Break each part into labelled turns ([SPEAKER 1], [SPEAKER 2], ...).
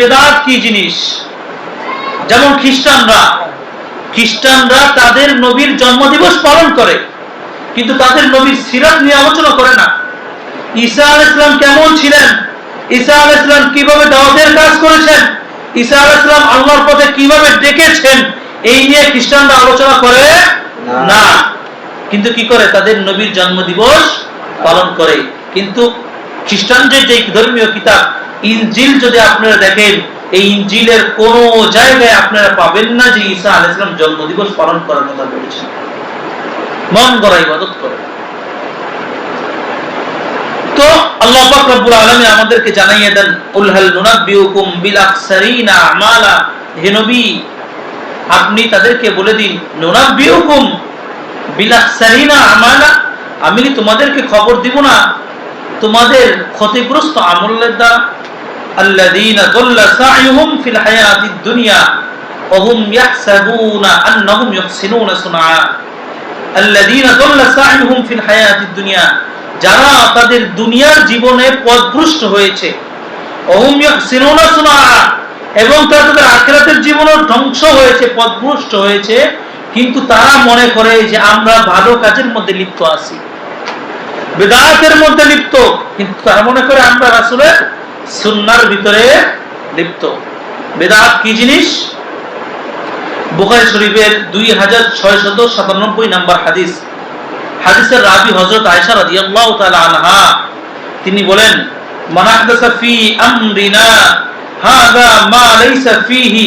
[SPEAKER 1] বেদাত কি জিনিস? যেমন খ্রিস্টানরা খ্রিস্টানরা তাদের নবীর জন্মদিবস পালন করে, কিন্তু তাদের নবীর সিরাত নিয়ে আলোচনা করে না। ঈসা আল ইসলাম কেমন ছিলেন? ঈসা আল ইসলাম কীভাবে দাওয়াতের কাজ করেছেন? ঈসা আল ইসলাম আল্লাহর পথে কীভাবে ডেকেছেন? এই নিয়ে খ্রিস্টানরা আলোচনা করে
[SPEAKER 2] না।
[SPEAKER 1] কিন্তু কি করে? তাদের নবীর জন্মদিবস পালন করে। কিন্তু খ্রিস্টানদের যে ধর্মীয় কিতাব ইনজিল যদি আপনারা দেখেন, এই ইনজিলের কোন জায়গায় আপনারা পাবেন না যে ঈসা আলাইহিস সালাম জন্মদিবস পালন করার কথা বলেছেন। মন গড়া ইবাদত করে তো আল্লাহ পাক রব্বুল আলামিন আমাদেরকে জানাইয়ে দেন উল হাল নুনাব্বিউকুম বিল আকসারিনা আমালা? হে নবী, আপনি তাদেরকে বলে দিন, নুনাব্বিউকুম বিল আকসারিনা আমালা? আমি তোমাদেরকে খবর দিব না? তোমাদের ক্ষতিগ্রস্ত আমলের দ্বারা আল্লাযীনা দাল্লা সা'য়ুহুম ফিল হায়াতিদ দুনিয়া وهم يحسبون أنهم يحسنون صنعا الذين ضل سعيهم في الحياة الدنيا যারা তাদের দুনিয়ার জীবনে পথভ্রষ্ট হয়েছে অহুম ইয়াহসিনুনা সুনআ এবং তারা তাদের আখিরাতের জীবনও ধ্বংস হয়েছে পথভ্রষ্ট হয়েছে কিন্তু তারা মনে করে যে আমরা ভালো কাজের মধ্যে লিপ্ত আছি বেদাতের মধ্যে লিপ্ত কিন্তু তারা মনে করে আমরা রাসূলের সুন্নাহর ভিতরে লিপ্ত। বেদাত কি জিনিস? বুখারী শরীফের দুই হাজার ছয়শত সাতানব্বই নাম্বার হাদিস। হাদিসের রাবি হযরত আয়েশা রাদিয়াল্লাহু তাআলা আনহা, তিনি বলেন, মান আহদাসা ফি আমরিনা মা লাইসা ফিহি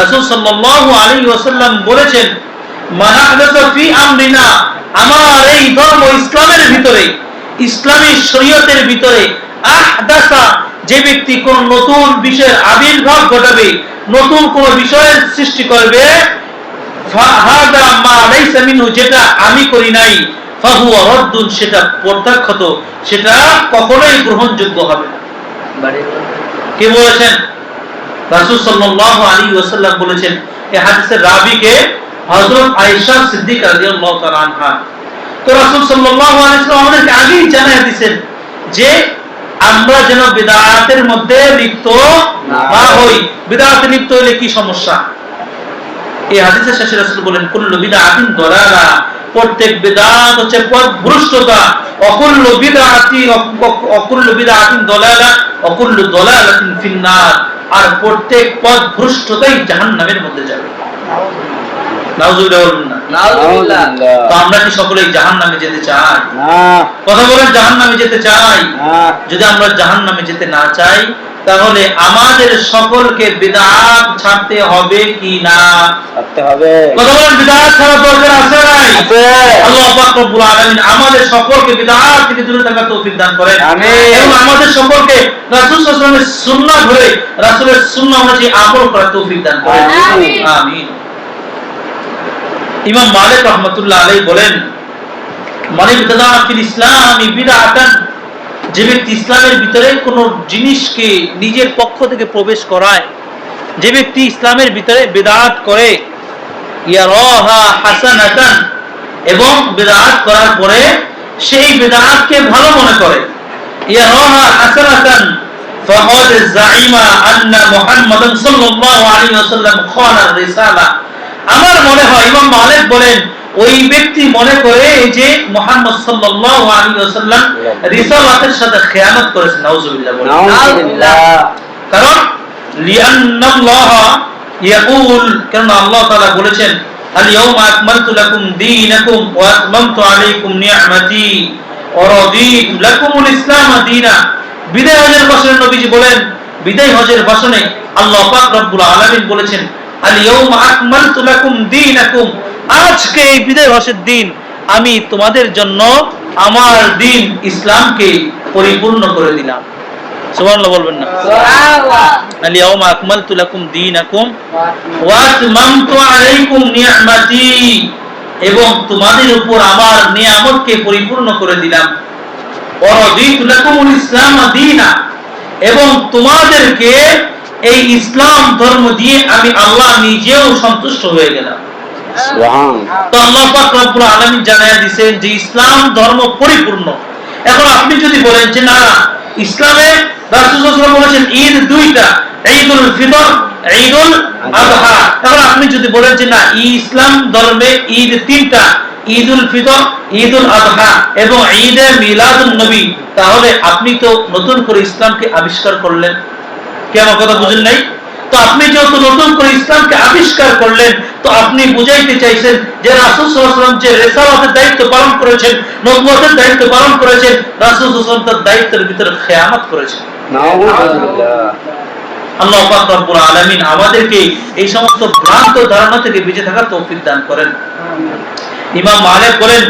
[SPEAKER 1] রাসূল সাল্লাল্লাহু আলাইহি ওয়াসাল্লাম বলেছেন, মান আহদাসা ফি আমরিনা, আমার এই ধর্ম ইসলামের ভিতরে, ইসলামী শরীয়তের ভিতরে আহদাসা যে ব্যক্তি কোন নতুন বিষয়ের আবির্ভাব ঘটাবে, নতুন কোন বিষয়ের সৃষ্টি করবে যেটা আমি করি নাই সেটা প্রত্যাখ্যাত সেটা কখনোই গ্রহণযোগ্য হবে কে বলেছেন? আলাইহি ওয়াসাল্লাম বলেছেন এই হাদিসের রাবিকে হযরত আয়েশা সিদ্দিকা তো রাসূল আলাইহি ওয়াসাল্লাম আমাদেরকে আগেই জানিয়ে দিয়েছেন যে আমরা যেন বিদআতের মধ্যে লিপ্ত
[SPEAKER 2] না
[SPEAKER 1] হই। বিদআতে লিপ্ত হলে কি সমস্যা? এই হাদিসের শেষে রাসূল বলেন কুল্লু বিদআতিন দালালা। প্রত্যেক বিদআত হচ্ছে পথভ্রষ্টতা। অকুল্লু বিদআতি অকুল্লু বিদআতিন দালালা অকুল্লু দালালাতিন ফিন্নার। আর প্রত্যেক পথভ্রষ্টতাই জাহান্নামের মধ্যে যাবে। নাউজুবিল্লাহ
[SPEAKER 2] নাউজুবিল্লাহ।
[SPEAKER 1] তো আমরা কি সকলেই জাহান্নামে যেতে চাই কথা বলেন জাহান্নামে যেতে চাই যদি আমরা জাহান্নামে যেতে না চাই তাহলে আমাদের সকলকে বিদআত ছাড়তে হবে কি না?
[SPEAKER 2] করতে হবে।
[SPEAKER 1] কথা বলেন বিদআত ছাড়া দরকার আছে নাই?
[SPEAKER 2] আছে।
[SPEAKER 1] আল্লাহ পাক রব্বুল আলামিন আমাদের সকলকে বিদআত থেকে দূরে থাকার তৌফিক দান করেন।
[SPEAKER 2] আমিন।
[SPEAKER 1] এবং আমাদের সকলকে রাসূল সাল্লাল্লাহু আলাইহি ওয়াসাল্লামের সুন্নাহ ধরে রাসূলের সুন্নাহ অনুযায়ী আমল করার তৌফিক দান করেন।
[SPEAKER 2] আমিন।
[SPEAKER 1] আমিন। ইমাম মালিক রহমাতুল্লাহ আলাইহি বলেন মানে ইসলামি বিদআতান, যে ব্যক্তি ইসলামের ভিতরে কোন জিনিসকে নিজের পক্ষ থেকে প্রবেশ করায়, যে ব্যক্তি ইসলামের ভিতরে বেদাত করে হাসানাতান, এবং বেদাত করার পরে সেই বেদাতকে ভালো মনে করে, ইয়ারাহা হাসানাতান, ফাকাদ জাইমা আন্না মুহাম্মাদান সাল্লাল্লাহু আলাইহি ওয়াসাল্লাম খানা রিসালা। আমার মনে হয় ইমাম মালিক বলেন ওই ব্যক্তি মনে করে যে মোহাম্মদ সাল্লাল্লাহু আলাইহি ওয়াসাল্লাম রিসালাতের সাথে খেয়ানত করেছে নাউজুবিল্লাহ বলেন। কারণ লিআন্নাল্লাহ ইয়াকুল কারণ আল্লাহ তাআলা বলেছেন আল ইয়াউমা আকমালতু লাকুম দীনাকুম ওয়া আতমামতু আলাইকুম নি'মাতি ওয়া রাদিতু লাকুমুল ইসলাম দীনা। বিদায় হজের ভাষণে নবীজি বলেন বিদায় হজের ভাষণে আল্লাহ পাক রব্বুল আলামিন বলেছেন আল ইয়াউমা আকমালতু লাকুম দীনাকুম আজকে এই বিদায় ভাষের দিন আমি তোমাদের জন্য আমার দিন ইসলামকে পরিপূর্ণ করে দিলাম। তোমাদের উপর আমার পরিপূর্ণ করে দিলাম। ইসলাম এবং তোমাদেরকে এই ইসলাম ধর্ম দিয়ে আমি আল্লাহ নিজেও সন্তুষ্ট হয়ে গেলাম। তো আল্লাহ জানায়া যে ইসলাম ধর্ম পরিপূর্ণ। এখন আপনি যদি বলেন যে না, ইসলামে বলেছেন, ঈদ দুই তিনটা ঈদুল ফিতর, ঈদুল এখন আপনি যদি বলেন যে না, ইসলাম ধর্মে ঈদ তিনটা, ঈদুল ফিতর, ঈদুল আযহা এবং ঈদে মিলাদুন নবী, তাহলে আপনি তো নতুন করে ইসলামকে আবিষ্কার করলেন। কি আমার কথা বুঝেন নাই? তো আপনি যেহেতু নতুন করে ইসলামকে আবিষ্কার করলেন, তো আপনি বুঝাইতে চাইছেন যে রাসূল যে রিসালাতের দায়িত্ব পালন করেছেন নবুয়তের দায়িত্ব পালন করেছেন, রাসূল তার দায়িত্বের ভিতরে খেয়ানত করেছেন। আল্লাহ আমাদেরকে এই সমস্ত ভ্রান্ত ধারণা থেকে বেঁচে থাকার তৌফিক দান করেন। ইমাম মালিক বলেন,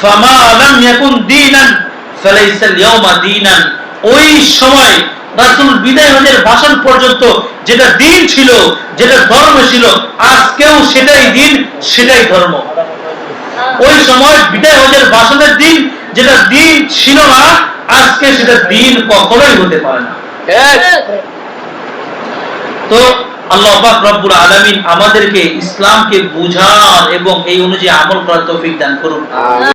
[SPEAKER 1] ফামা লাম ইয়াকুন দীনান ফালাইসা আল-ইয়াওমা দীনান। ওই সময় রাসূল বিদায় হজের ভাষণ পর্যন্ত যেটা দিন ছিল, যেটা ধর্ম ছিল, আজকেও সেটাই দিন, সেটাই ধর্ম। ওই সময় বিদায় হজের ভাষণের দিন যেটা দিন ছিল না, আজকে সেটা দিন কখনোই হতে পারে না। তো আল্লাহ রব্বুল আলামিন আমাদেরকে ইসলামকে বুঝার এবং এই অনুযায়ী আমল করার তৌফিক দান করুন।